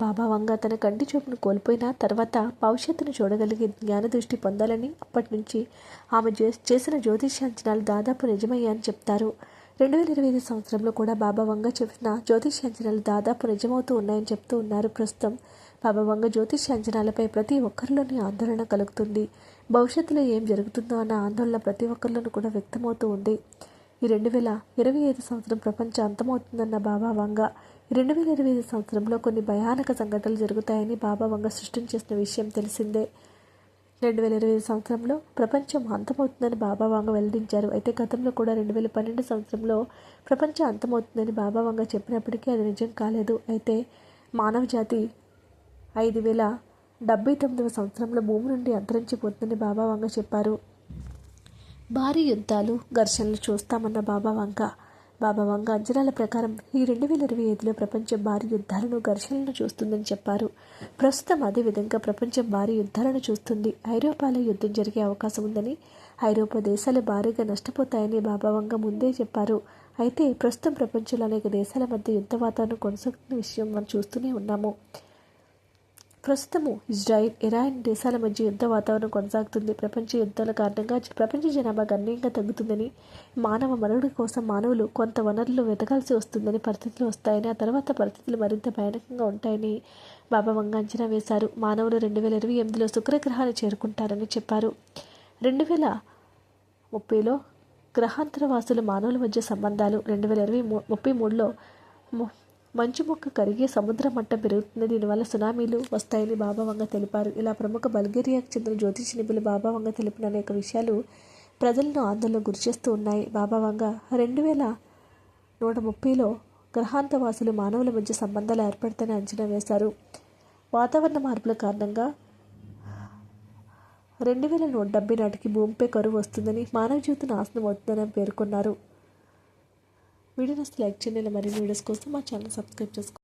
బాబా వంగ తన కంటి చూపును కోల్పోయిన తర్వాత భవిష్యత్తును చూడగలిగే జ్ఞానదృష్టి పొందాలని అప్పటి నుంచి ఆమె చే- చేసిన జ్యోతిష్యాంచనాలు దాదాపు నిజమయ్యాయని చెప్తారు. రెండు వేల ఇరవై ఐదు సంవత్సరంలో కూడా బాబా వంగ చెప్పిన జ్యోతిష్యాంచనాలు దాదాపు నిజమవుతూ ఉన్నాయని చెప్తూ ఉన్నారు. ప్రస్తుతం బాబా వంగ జ్యోతిష్య అంచనాలపై ప్రతి ఒక్కరిలోని ఆందోళన కలుగుతుంది. భవిష్యత్తులో ఏం జరుగుతుందో అన్న ఆందోళన ప్రతి ఒక్కరిలోనూ కూడా వ్యక్తమవుతూ ఉంది. ఈ రెండు వేల ఇరవై ఐదు సంవత్సరం ప్రపంచం అంతమవుతుందన్న బాబా వంగ రెండు వేల ఇరవై ఐదు సంవత్సరంలో కొన్ని భయానక సంఘటనలు జరుగుతాయని బాబా వంగ సృష్టించేసిన విషయం తెలిసిందే. రెండు వేల ఇరవై ఐదు సంవత్సరంలో ప్రపంచం అంతమవుతుందని బాబా వంగ వెల్లడించారు. అయితే గతంలో కూడా రెండు వేల పన్నెండు సంవత్సరంలో ప్రపంచం అంతమవుతుందని బాబా వంగ చెప్పినప్పటికీ అది నిజం కాలేదు. అయితే మానవ జాతి ఐదు వేల డెబ్బై తొమ్మిదవ సంవత్సరంలో భూమి నుండి అంతరించిపోతుందని బాబా వంగ చెప్పారు. భారీ యుద్ధాలు ఘర్షణలు చూస్తామన్న బాబా వంక బాబా వంగ అంచనాల ప్రకారం ఈ రెండు వేల ఇరవై ఐదులో ప్రపంచం భారీ యుద్ధాలను ఘర్షణలను చూస్తుందని చెప్పారు. ప్రస్తుతం అదేవిధంగా ప్రపంచం భారీ యుద్ధాలను చూస్తుంది. ఐరోపాలో యుద్ధం జరిగే అవకాశం ఉందని ఐరోపా దేశాలు భారీగా నష్టపోతాయని బాబా వంగ ముందే చెప్పారు. అయితే ప్రస్తుతం ప్రపంచంలో అనేక దేశాల మధ్య యుద్ధ వాతావరణం కొనసాగుతున్న విషయం మనం చూస్తూనే ఉన్నాము. ప్రస్తుతము ఇజ్రాయిల్ ఇరాన్ దేశాల మధ్య యుద్ధ వాతావరణం కొనసాగుతుంది. ప్రపంచ యుద్ధాల కారణంగా ప్రపంచ జనాభా గణనీయంగా తగ్గుతుందని మానవ మనుగడ కోసం మానవులు కొంత వనరులు వెతకాల్సి వస్తుందని పరిస్థితులు వస్తాయని ఆ తర్వాత పరిస్థితులు మరింత భయానకంగా ఉంటాయని బాబా వంగ అంచనా వేశారు. మానవులు రెండు వేల ఇరవై ఎనిమిదిలో శుక్రగ్రహాన్ని చేరుకుంటారని చెప్పారు. రెండు వేల ముప్పైలో గ్రహాంతరవాసులు మానవుల మధ్య సంబంధాలు రెండు వేల ఇరవై మూ ముప్పై మూడులో మంచు మొక్క కరిగే సముద్ర మట్టం పెరుగుతుంది. దీనివల్ల సునామీలు వస్తాయని బాబా వంగ తెలిపారు. ఇలా ప్రముఖ బల్గేరియాకు చెందిన జ్యోతిష నిపుణులు బాబా వంగ తెలిపిన అనేక విషయాలు ప్రజలను ఆందోళన గురిచేస్తూ ఉన్నాయి. బాబా వంగ రెండు వేల నూట ముప్పైలో గ్రహాంతవాసులు మానవుల మధ్య సంబంధాలు ఏర్పడతాయని అంచనా వేశారు. వాతావరణ మార్పుల కారణంగా రెండు వేల నూట డెబ్బై నాటికి భూమిపై కరువు వస్తుందని మానవ జీవితం నాశనం అవుతుందని పేర్కొన్నారు. వీడియో నచ్చితే లైక్ చేయండి ఇలా మరిన్ని వీడియోస్ కోసం మా ఛానల్ సబ్స్క్రైబ్ చేసుకోండి.